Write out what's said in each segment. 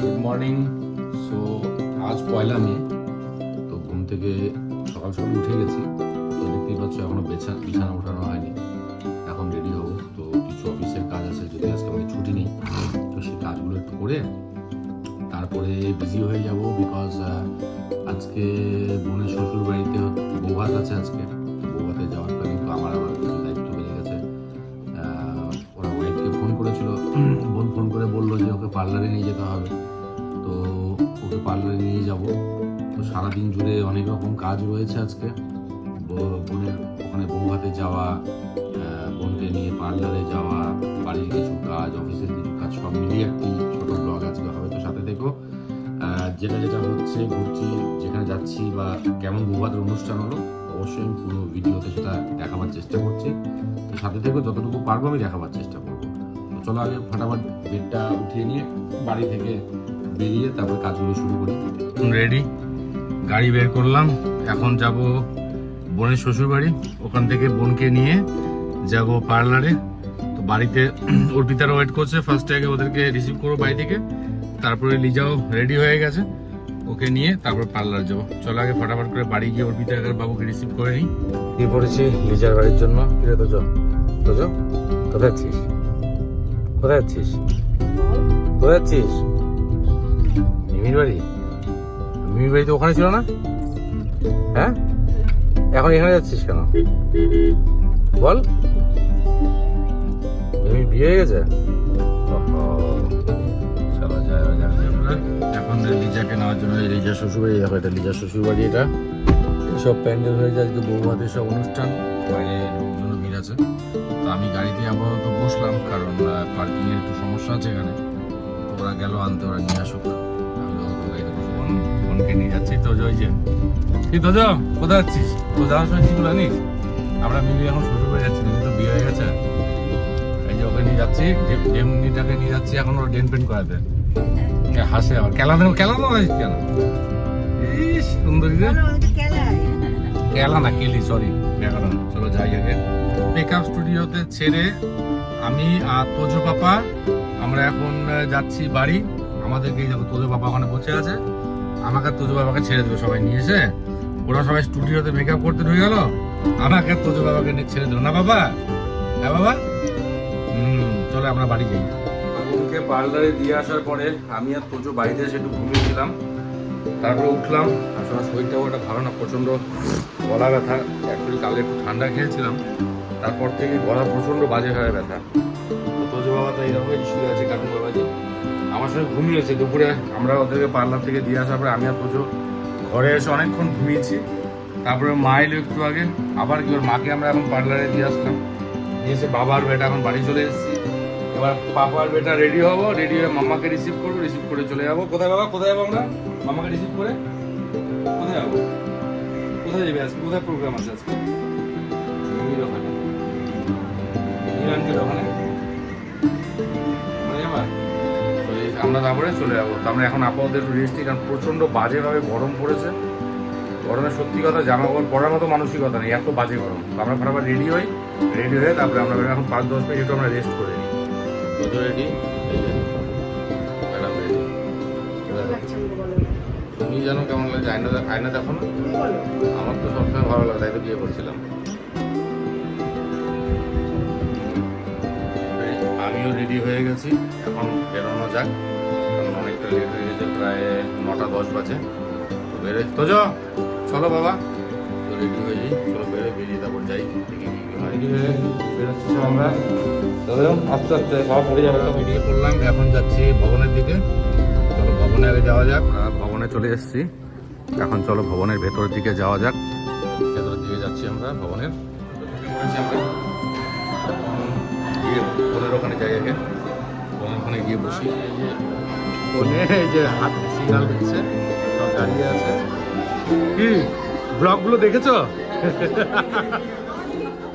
Good morning so আজ পয়লা মে, তো ঘুম থেকে সকাল সকাল উঠে গেছি। তো দেখতেই পাচ্ছ এখনও বেছা বিছানা ওঠানো হয়নি। এখন রেডি হব। তো কিছু অফিসের কাজ আছে, যদি আজকে আমাদের ছুটি নেই, তো সেই কাজগুলো একটু করে তারপরে বিজি হয়ে যাব বিকজ আজকে বোনের শ্বশুর বাড়িতে বৌভাত আছে আজকে। ওকে পার্লারে নিয়ে যেতে হবে। তো ওকে পার্লারে নিয়ে যাব। তো সারাদিন জুড়ে অনেক রকম কাজ রয়েছে আজকে। বোনের ওখানে বৌভাতে যাওয়া বোনকে নিয়ে পার্লারে যাওয়া, বাড়ির কিছু কাজ অফিসের কিছু কাজ, সব মিলিয়ে একটি ছোট ব্লগ আজকে হবে। তো সাথে দেখো যেটা যেটা হচ্ছে ঘুরছি, যেখানে যাচ্ছি বা কেমন বৌভাতের অনুষ্ঠান হলো, অবশ্যই আমি পুরো ভিডিওতে সেটা দেখাবার চেষ্টা করছি। তো সাথে থেকে, যতটুকু পারব আমি দেখাবার চেষ্টা চলো আগে ফাটাফাট বেডটা উঠিয়ে নিয়ে বাড়ি থেকে বেরিয়ে তারপর কাজগুলো শুরু করি। রেডি গাড়ি বের করলাম। এখন যাব বোনের শ্বশুর বাড়ি ওখান থেকে বোনকে নিয়ে যাব পার্লারে। তো বাড়িতে অর্পিতারা ওয়েট করছে। ফার্স্ট আগে ওদেরকে রিসিভ করব বাড়ি থেকে তারপরে লিজাও রেডি হয়ে গেছে। ওকে নিয়ে তারপর পার্লার যাব। চলো আগে ফটাফট করে বাড়ি গিয়ে অর্পিতা বাবুকে রিসিভ করে নিই। কি পড়েছি লিজার বাড়ির জন্য? তোজো? তোজো? কোথায় আছিস? কোথায় আছিস কোথায় আছিস মিমির বাড়ি মিমির বাড়ি তো ওখানে ছিল না হ্যাঁ এখন এখানে যাচ্ছিস কেন বল মিমি বিয়ে হয়ে গেছে। এখন লিজাকে নেওয়ার জন্য লিজা শ্বশুরবাড়ি দেখো এটা লিজা শ্বশুরবাড়ি এটা সব প্যান্ডেল হয়ে যায় আজকে বৌভাতের সব অনুষ্ঠান বাইরে লোকজনও ভিড় আছে তো আমি গাড়িতে আপাতত কারণ পার্কিং এর একটু সমস্যা আছে এখানে। ওরা গেল আনতে ওরা নিয়ে আসুক। ফোনকে নিয়ে যাচ্ছি তো ওই যে কি তো কোথায় যাচ্ছিস? তো যাওয়ার সময় কি জানিস আমরা মিলি এখন শ্বশুর বাড়ি যাচ্ছি তো বিয়ে হয়ে গেছে। এই যে ওকে নিয়ে যাচ্ছি ডেমনিটাকে নিয়ে যাচ্ছি এখন ওর ডেন পেন করাতে। হাসে আবার। কেলানো কেলানো হয় কেন? ইস সুন্দরী রে। কেলা না কেলি সরি ব্যাকরণ চলো যাই আগে। মেকআপ স্টুডিওতে ছেড়ে আমি আর তোজো পাপা, আমরা এখন যাচ্ছি বাড়ি। আমাদেরকে দেখো, তোজো পাপা ওখানে বসে আছে। আমাকে তোজো বাবাকে ছেড়ে দেবো সবাই নিয়ে এসে। ওরা সবাই স্টুডিওতে মেকআপ করতে ঢুকে গেল। আমাকে তোজো বাবাকে নিয়ে ছেড়ে দিল। না বাবা? হ্যাঁ বাবা? হুম, চলো আমরা বাড়ি যাই। পার্লারে দিয়ে আসার পরে আমি আর তোজো বাড়িতে এসে একটু ঘুমিয়েছিলাম তারপরে উঠলাম। আসলে শরীরটা ওটা ভালো না, প্রচণ্ড গলা ব্যথা। অ্যাকচুয়ালি কালকে একটু ঠান্ডা খেয়েছিলাম। তারপর থেকে গলা প্রচণ্ড বাজে হয়ে ব্যথা। তোজো বাবা তো এইরকম শুয়ে আছে কার্টুন বাবাজি আমার সঙ্গে ঘুমিয়েছে দুপুরে আমরা ওদেরকে পার্লার থেকে দিয়ে আসার পরে আমি আর তোজো ঘরে এসে অনেকক্ষণ ঘুমিয়েছি। তারপরে মা এলো একটু আগে, আবার কি ওর মাকে আমরা এখন পার্লারে দিয়ে আসলাম। দিয়ে এসে বাবার বেটা এখন বাড়ি চলে এসেছি। এবার পাপার বেটা রেডি হব রেডি হয়ে মামাকে রিসিভ করব রিসিভ করে চলে যাব। কোথায় বাবা, কোথায় যাব আমরা? মামাকে রিসিভ করে? কোথায় যাব? কোথায় যাবে আজকে? কোথায় প্রোগ্রাম আছে আজকে? ওখানে। এই আমরা তারপরে চলে যাব। তো আমরা এখন আপাতত একটু রেস্ট কারণ প্রচণ্ড বাজেভাবে গরম পড়েছে। গরমে সত্যি কথা জামা কাপড় পরার মতো মানসিকতা নেই এত বাজে গরম। তো আমরা ফটাফট রেডি হই রেডি হয়ে তারপরে আমরা এখন পাঁচ দশ মিনিট একটু আমরা রেস্ট করে নিই। রেডি রেডি তুমি জানো কেমন লাগে আয়না আয়না দেখো না? আমার তো সবসময় ভালো লাগে তাই তো বিয়ে করছিলাম। রেডি হয়ে গেছি। এখন বেরোনো যাক। কারণ অনেকটা লেট হয়ে গেছে প্রায় নটা দশ বাজে। তো বেরোয় তো যা চলো বাবা। তো রেডি হয়ে যাই। চলো বেরোয় বেরিয়ে তারপর যাই। দেখি বেরোচ্ছি আমরা। আস্তে আস্তে সব পড়ে যাবে বেরিয়ে পড়লাম এখন যাচ্ছি ভবনের দিকে। চলো ভবনে আগে যাওয়া যাক। ভবনে চলে এসেছি। এখন চলো ভবনের ভেতরের দিকে যাওয়া যাক। ভেতরের দিকে যাচ্ছি আমরা ভবনের। আমরা। গিয়ে ফোনের ওখানে যাই আগে। ফোনের ওখানে গিয়ে বসি। যে এই যে হাত সিগনাল দিচ্ছে সব দাঁড়িয়ে আছে। কি? ব্লগগুলো দেখেছ?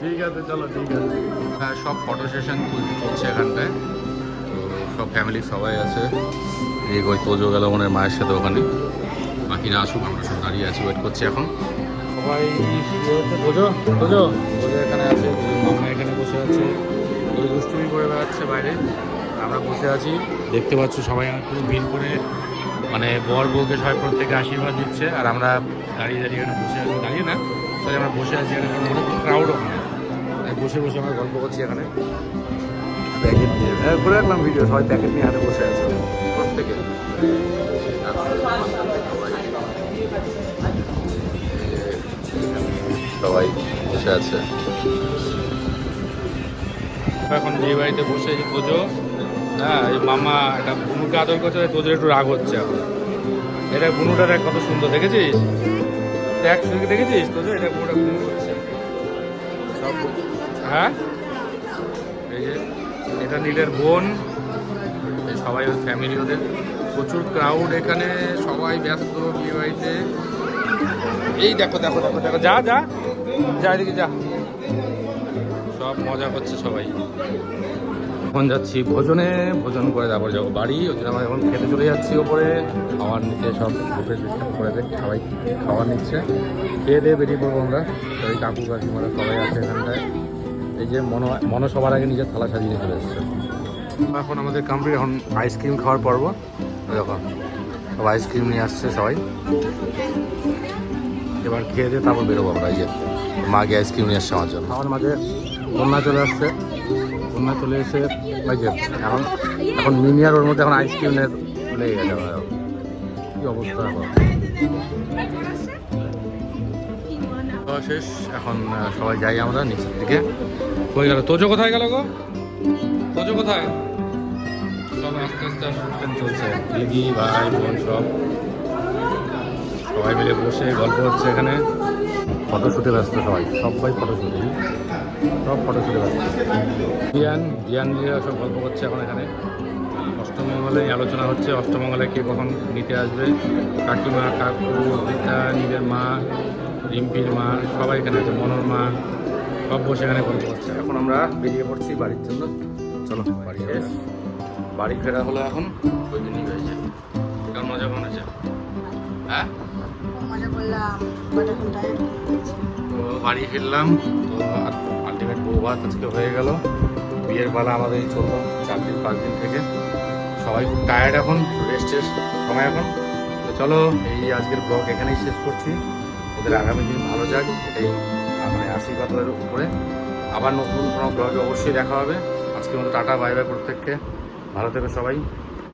ঠিক আছে চলো ঠিক আছে। হ্যাঁ সব ফটো সেশন চলছে এখানটায়। তো সব ফ্যামিলি সবাই আছে। এই ওই তোজো গেল মনের মায়ের সাথে ওখানে। বাকিরা আসুক আমরা সব দাঁড়িয়ে আছি ওয়েট করছি এখন। সবাই তোজো? তোজো? তোজো এখানে আছে মামা এখানে বসে আছে। দুষ্টুমি করে বেড়াচ্ছে বাইরে। আমরা বসে আছি। দেখতে পাচ্ছ সবাই আমার পুরো ভিড় করে মানে বর বউকে সবাই প্রত্যেকে আশীর্বাদ দিচ্ছে। আর আমরা দাঁড়িয়ে দাঁড়িয়ে এখানে বসে আছি। দাঁড়িয়ে না সরি আমরা বসে আছি এখানে। অনেক ক্রাউড ওখানে। বসে বসে আমরা গল্প করছি এখানে। প্যাকেট নিয়ে হ্যাঁ করে রাখলাম ভিডিও সবাই প্যাকেট নিয়ে হাতে বসে আছে। প্রত্যেকে। সবাই বসে আছে। এখন যে বাড়িতে বসে তোজো হ্যাঁ এই মামা একটা বুনুকে আদর করছে তোজোর একটু রাগ হচ্ছে এখন। এটা বুনুটার কত সুন্দর, দেখেছিস? দেখ শুনে দেখেছিস তোজো এটা বুনুটা বুনু করছে। সব হ্যাঁ? এটা নীলের বোন সবাই ওর ফ্যামিলি ওদের প্রচুর ক্রাউড এখানে, সবাই ব্যস্ত বিয়ে বাড়িতে। এই দেখো দেখো দেখো দেখো, যা যা যা, এদিকে যা। সব মজা করছে সবাই। এখন যাচ্ছি ভোজনে, ভোজন করে তারপর যাব বাড়ি। ওই জন্য আমরা এখন খেতে চলে যাচ্ছি ওপরে। খাওয়ার নিচে সব করে দেখ, সবাই খাবার নিচ্ছে। খেয়ে দিয়ে বেরিয়ে পড়ব আমরা। ওই কাকু, কাকিমারা সবাই আছে এখানটায়। এই যে মনো মনো সবার আগে নিজের থালা সাজিয়ে চলে এসছে। এখন আমাদের কমপ্লিট এখন আইসক্রিম খাওয়ার পর্ব। দেখো, সব আইসক্রিম নিয়ে আসছে সবাই। এবার খেয়ে দিয়ে তারপর বেরোবো আমরা, এই যে মা গিয়ে আইসক্রিম নিয়ে আসছে আমার জন্য। আমার মাঝে বন্যা চলে আসছে। বন্যা চলে এসে ওই যে এখন এখন মিনিয়ার ওর মধ্যে এখন আইসক্রিমের লেগে গেছে কি অবস্থা এখন? শেষ, এখন সবাই যাই আমরা নিচের দিকে। হয়ে গেল। তোজো কোথায় গেল গো? তোজো কোথায়? আস্তে আস্তে চলছে। দিদি, ভাই, বোন সব। সবাই মিলে বসে গল্প হচ্ছে এখানে। ফটোশুটে ব্যস্ত সবাই সবাই ফটোশুটে। সব ফটোশুটে ব্যস্ত বিয়ান বিয়ান নিয়ে সব গল্প করছে এখন এখানে। অষ্টমঙ্গলে আলোচনা হচ্ছে অষ্টমঙ্গলে কে কখন নিতে আসবে? কাকিমা কাকু পিতা নিজের মা রিম্পির মা সবাই এখানে আছে মনোর মা সব বসে এখানে গল্প করছে। এখন আমরা বেরিয়ে পড়ছি বাড়ির জন্য। চলো বাড়ি বাড়ি ফেরা। হলো এখন। ওই দিনই হয়েছে। কেমন মজা মনে হচ্ছে হ্যাঁ? মজা করলাম বাড়ি ফিরলাম তো আলটিমেট বউ ভাত আজকে হয়ে গেল। বিয়ের পালা আমাদের চলল চার দিন, পাঁচ দিন থেকে। সবাই খুব টায়ার্ড এখন রেস্টের সময় এখন। তো চলো, এই আজকের ব্লগ এখানেই শেষ করছি। ওদের আগামী দিন ভালো যাক, এটাই মানে আশীর্বাদ ওদের উপরে। আবার নতুন কোনো ব্লগে অবশ্যই দেখা হবে। আজকের মতো টাটা বাই বাই প্রত্যেককে। ভালো থেকো সবাই।